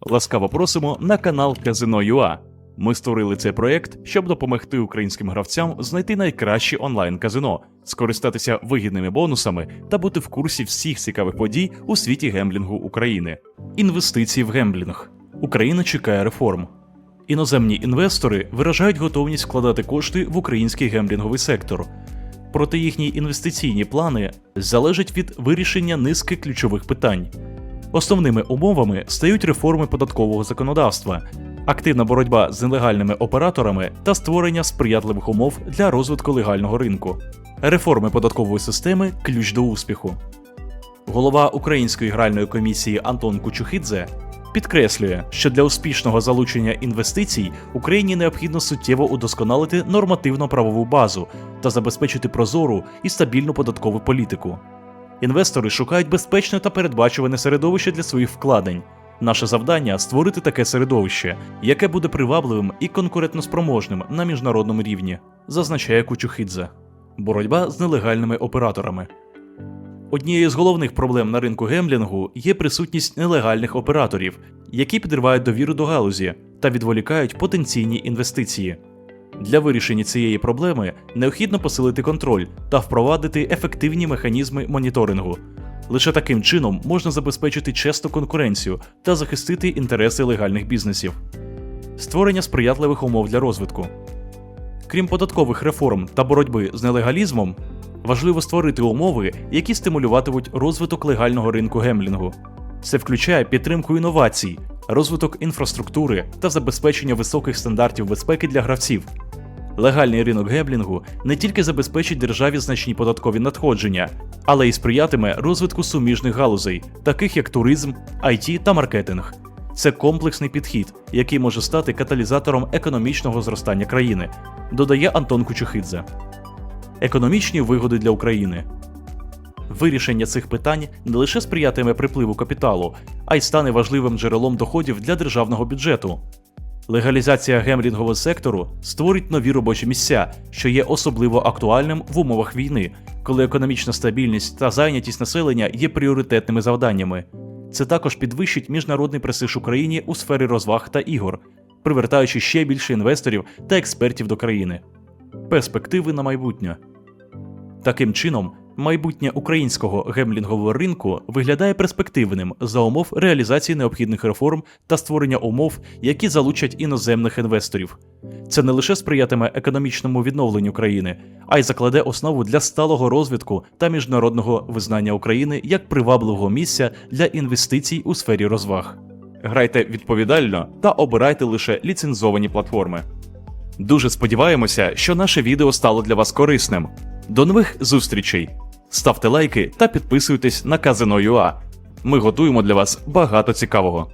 Ласкаво просимо на канал Казино.ua. Ми створили цей проект, щоб допомогти українським гравцям знайти найкраще онлайн-казино, скористатися вигідними бонусами та бути в курсі всіх цікавих подій у світі гемблінгу України. Інвестиції в гемблінг. Україна чекає реформ. Іноземні інвестори виражають готовність вкладати кошти в український гемблінговий сектор. Проте їхні інвестиційні плани залежать від вирішення низки ключових питань. Основними умовами стають реформи податкового законодавства, активна боротьба з нелегальними операторами та створення сприятливих умов для розвитку легального ринку. Реформи податкової системи ключ до успіху. Голова Української гральної комісії Антон Кучухідзе підкреслює, що для успішного залучення інвестицій Україні необхідно суттєво удосконалити нормативно-правову базу та забезпечити прозору і стабільну податкову політику. Інвестори шукають безпечне та передбачуване середовище для своїх вкладень. Наше завдання створити таке середовище, яке буде привабливим і конкурентноспроможним на міжнародному рівні, зазначає Кучухідзе. Боротьба з нелегальними операторами. Однією з головних проблем на ринку гемблінгу є присутність нелегальних операторів, які підривають довіру до галузі та відволікають потенційні інвестиції. Для вирішення цієї проблеми необхідно посилити контроль та впровадити ефективні механізми моніторингу. Лише таким чином можна забезпечити чесну конкуренцію та захистити інтереси легальних бізнесів. Створення сприятливих умов для розвитку. Крім податкових реформ та боротьби з нелегалізмом, важливо створити умови, які стимулюватимуть розвиток легального ринку гемблінгу. Це включає підтримку інновацій, розвиток інфраструктури та забезпечення високих стандартів безпеки для гравців. Легальний ринок гемблінгу не тільки забезпечить державі значні податкові надходження, але й сприятиме розвитку суміжних галузей, таких як туризм, IT та маркетинг. Це комплексний підхід, який може стати каталізатором економічного зростання країни, додає Антон Кучухидзе. Економічні вигоди для України. Вирішення цих питань не лише сприятиме припливу капіталу, а й стане важливим джерелом доходів для державного бюджету. Легалізація гемблінгового сектору створить нові робочі місця, що є особливо актуальним в умовах війни, коли економічна стабільність та зайнятість населення є пріоритетними завданнями. Це також підвищить міжнародний престиж Україні у сфері розваг та ігор, привертаючи ще більше інвесторів та експертів до країни. Перспективи на майбутнє. Таким чином, майбутнє українського гемблінгового ринку виглядає перспективним за умов реалізації необхідних реформ та створення умов, які залучать іноземних інвесторів. Це не лише сприятиме економічному відновленню країни, а й закладе основу для сталого розвитку та міжнародного визнання України як привабливого місця для інвестицій у сфері розваг. Грайте відповідально та обирайте лише ліцензовані платформи. Дуже сподіваємося, що наше відео стало для вас корисним. До нових зустрічей! Ставте лайки та підписуйтесь на Казино.ua. Ми готуємо для вас багато цікавого.